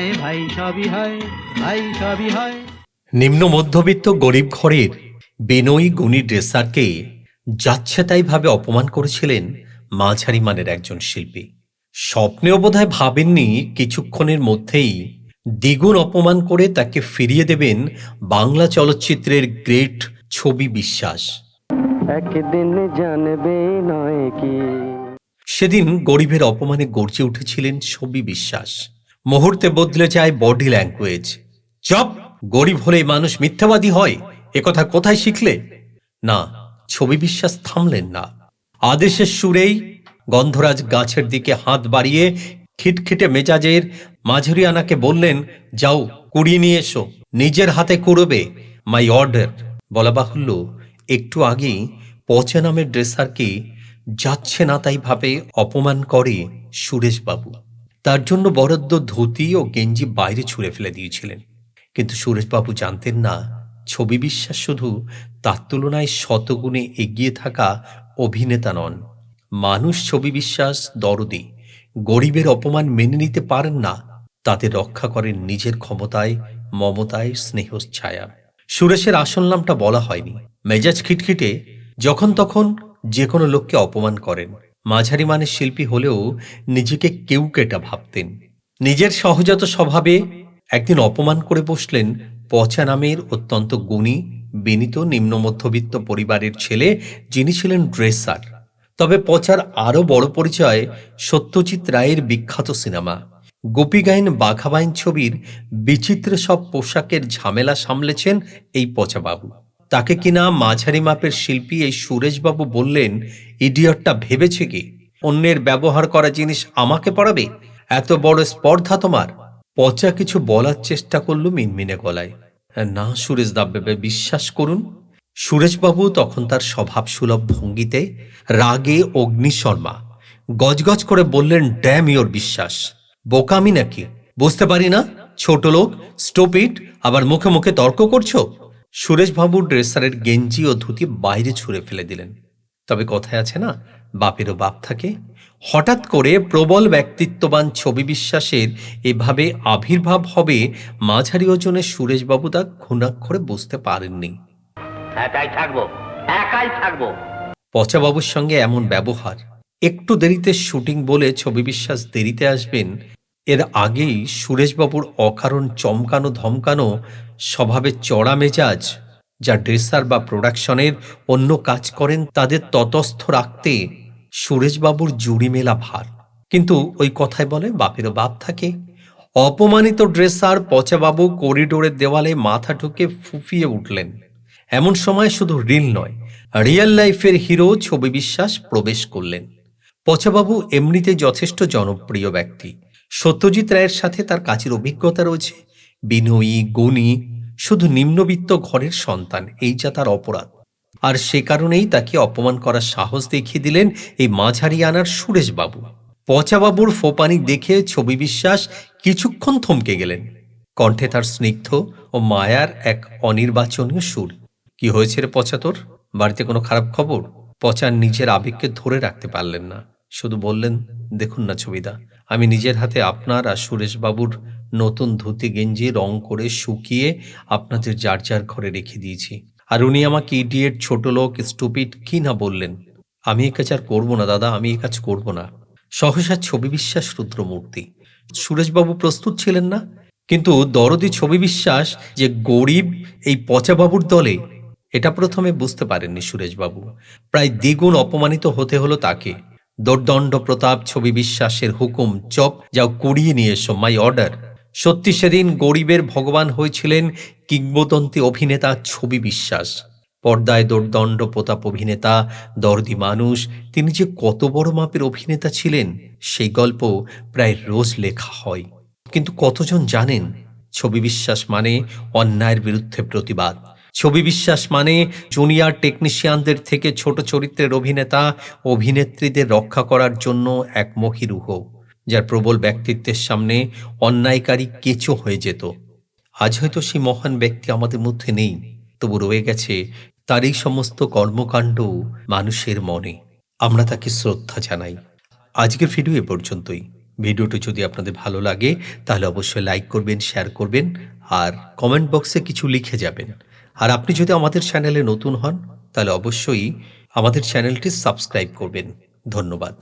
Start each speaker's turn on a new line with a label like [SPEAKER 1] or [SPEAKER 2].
[SPEAKER 1] হয় ভাই সবই হয় ভাই সবই হয়।
[SPEAKER 2] নিম্ন মধ্যবিত্ত গরিব ঘরের বেনই গুণী ড্রেসারকে যাচ্ছে তাই ভাবে অপমান করেছিলেন মাঝারি মানের একজন শিল্পী। স্বপ্নেও বোধহয় ভাবেননি কিছুক্ষণের মধ্যেই দ্বিগুণ অপমান করে তাকে ফিরিয়ে দেবেন বাংলা চলচ্চিত্রের গ্রেট ছবি বিশ্বাস।
[SPEAKER 3] একদিন জানবে নয় কি।
[SPEAKER 2] সেদিন গরিবের অপমানে গর্জে উঠেছিলেন ছবি বিশ্বাস। মুহূর্তে বদলে যায় বডি ল্যাঙ্গুয়েজ চপ, গরিব হলেই মানুষ মিথ্যাবাদী হয়। একথা কোথায় শিখলে? না, ছবি বিশ্বাস থামলেন না। আদেশের সুরেই গন্ধরাজ গাছের দিকে হাত বাড়িয়ে খিটখিটে মেজাজের মাঝুরিয়ানাকে বললেন, যাও, কুড়িয়ে নিয়ে এসো। নিজের হাতে কুড়বে মাই অর্ডার বলা বাহুল্য। একটু আগেই পচে নামের ড্রেসারকে যাচ্ছে না তাই ভাবে অপমান করে সুরেশবাবু। তার জন্য বরাদ্দ ধুতি ও গেঞ্জি বাইরে ছুঁড়ে ফেলে দিয়েছিলেন। কিন্তু সুরেশবাবু জানতেন না, ছবি বিশ্বাস শুধু তার তুলনায় শতগুণে এগিয়ে থাকা অভিনেতা নন। মানুষ ছবি বিশ্বাস, দরদি, গরিবের অপমান মেনে নিতে পারেন না তাদের রক্ষা করেন নিজের ক্ষমতায়, মমতায় স্নেহ ছায়া। সুরেশের আসল নামটা বলা হয়নি। মেজাজ খিটখিটে, যখন তখন যে কোনো লোককে অপমান করেন। মাঝারি মানের শিল্পী হলেও নিজেকে কেউ কেটা ভাবতেন। নিজের সহজাত স্বভাবে একদিন অপমান করে বসলেন পচা নামের অত্যন্ত গুণী, বিনীত, নিম্ন মধ্যবিত্ত পরিবারের ছেলে যিনি ছিলেন ড্রেসার। তবে পচার আরও বড় পরিচয় সত্যজিৎ রায়ের বিখ্যাত সিনেমা। গোপীগাইন বাঘাবাইন ছবির বিচিত্র সব পোশাকের ঝামেলা সামলেছেন এই পচাবাবু। তাকে কিনা মাঝারি মাপের শিল্পী এই সুরেশবাবু বললেন, ইডিয়টটা ভেবেছে কি? অন্যের ব্যবহার করা জিনিস আমাকে পড়াবে? এত বড় স্পর্ধা তোমার? পচা কিছু বলার চেষ্টা করল মিনমিনে গলায়। না সুরেশ দাব্বে বিশ্বাস করুন। সুরেশবাবু তখন তার স্বভাব সুলভ ভঙ্গিতে রাগে অগ্নিশর্মা গজগজ করে বললেন, ড্যাম ইওর বিশ্বাস। বোকামি নাকি? বুঝতে পারি না? ছোট লোক স্টোপিট আবার মুখে মুখে তর্ক করছ? সুরেশবাবু ড্রেসারের গেঞ্জি ও ধুতি বাইরে ছুঁড়ে ফেলে দিলেন। তবে কথায় আছে না বাপেরও বাপ থাকে। হঠাৎ করে প্রবল ব্যক্তিত্ববান ছবি বিশ্বাসের এভাবে আবির্ভাব হবে মাঝারি ওজনের সুরেশবাবু তা ঘুণাক্ষরে বুঝতে পারেননি।
[SPEAKER 4] একাই থাকব একাই থাকব।
[SPEAKER 2] পচাবাবুর সঙ্গে এমন ব্যবহার। একটু দেরিতে শুটিং বলে ছবি বিশ্বাস দেরিতে আসবেন এর আগেই সুরেশবাবুর অকারণ চমকানো ধমকানো স্বভাবে চড়া মেজাজ, যা ড্রেসার বা প্রোডাকশনের অন্য কাজ করেন তাদের ততস্থ রাখতে সুরেশবাবুর জুড়ি মেলা ভার। কিন্তু ওই কথায় বলে, বাপেরও বাপ থাকে। অপমানিত ড্রেসার পচাবাবু করিডোরের দেওয়ালে মাথা ঠুকে ফুফিয়ে উঠলেন। এমন সময় শুধু রিল নয়, রিয়েল লাইফের হিরো ছবি বিশ্বাস প্রবেশ করলেন। পচাবাবু এমনিতে যথেষ্ট জনপ্রিয় ব্যক্তি। সত্যজিৎ রায়ের সাথে তার কাজের অভিজ্ঞতা রয়েছে। বিনয়ী, গুণী, শুধু নিম্নবিত্ত ঘরের সন্তান, এই যা তার অপরাধ। আর সে কারণেই তাকে অপমান করার সাহস দেখিয়ে দিলেন এই মাঝারি আনার সুরেশবাবু। পচাবাবুর ফোপানি দেখে ছবি বিশ্বাস কিছুক্ষণ থমকে গেলেন। কণ্ঠে তার স্নিগ্ধ ও মায়ার এক অনির্বাচনীয় সুর। কি হয়েছে রে পচা তোর? বাড়িতে কোনো খারাপ খবর? পচার নিজের আবেগকে ধরে রাখতে পারলেন না। শুধু বললেন, দেখুন না ছবিদা, আমি নিজের হাতে আপনার আর সুরেশবাবুর নতুন ধুতি গেঞ্জি রং করে শুকিয়ে আপনাদের যার যার ঘরে রেখে দিয়েছি। আর উনি আমাকে ইডিয়েট ছোট লোক, স্টুপিড, কি না বললেন? আমি এ কাজ আর করব না দাদা, আমি এ কাজ করব না। সহসা ছবি বিশ্বাস রুদ্রমূর্তি। সুরেশবাবু প্রস্তুত ছিলেন না, কিন্তু দরদি ছবি বিশ্বাস যে গরিব এই পচাবাবুর দলে, এটা প্রথমে বুঝতে পারেননি সুরেশবাবু। প্রায় দ্বিগুণ অপমানিত হতে হলো তাকে। দোর্দণ্ড প্রতাপ ছবি বিশ্বাসের হুকুম, চপ, যাও কুড়িয়ে নিয়ে এসো, মাই অর্ডার। সত্যি সেদিন গরিবের ভগবান হয়েছিলেন কিংবদন্তি অভিনেতা ছবি বিশ্বাস। পর্দায় দোর্দণ্ড প্রতাপ অভিনেতা, দর্দি মানুষ, তিনি যে কত বড় মাপের অভিনেতা ছিলেন, সেই গল্প প্রায় রোজ লেখা হয়। কিন্তু কতজন জানেন? ছবি বিশ্বাস মানে অন্যায়ের বিরুদ্ধে প্রতিবাদ। ছবি বিশ্বাস মানে জুনিয়র টেকনিশিয়ানদের থেকে ছোট চরিত্রের অভিনেতা, অভিনেত্রীদের রক্ষা করার জন্য এক মহিরুহ, যার প্রবল ব্যক্তিত্বের সামনে অন্যায়কারী কেঁচো হয়ে যেত। আজ হয়তো সেই মহান ব্যক্তি আমাদের মধ্যে নেই, তবু রয়ে গেছে তার এই সমস্ত কর্মকাণ্ড মানুষের মনে। আমরা তাকে শ্রদ্ধা জানাই। আজকের ভিডিও এ পর্যন্তই। ভিডিওটি যদি আপনাদের ভালো লাগে, তাহলে অবশ্যই লাইক করবেন, শেয়ার করবেন, আর কমেন্ট বক্সে কিছু লিখে যাবেন। আর আপনি যদি আমাদের চ্যানেলে নতুন হন তাহলে অবশ্যই আমাদের চ্যানেলটি সাবস্ক্রাইব করবেন। ধন্যবাদ।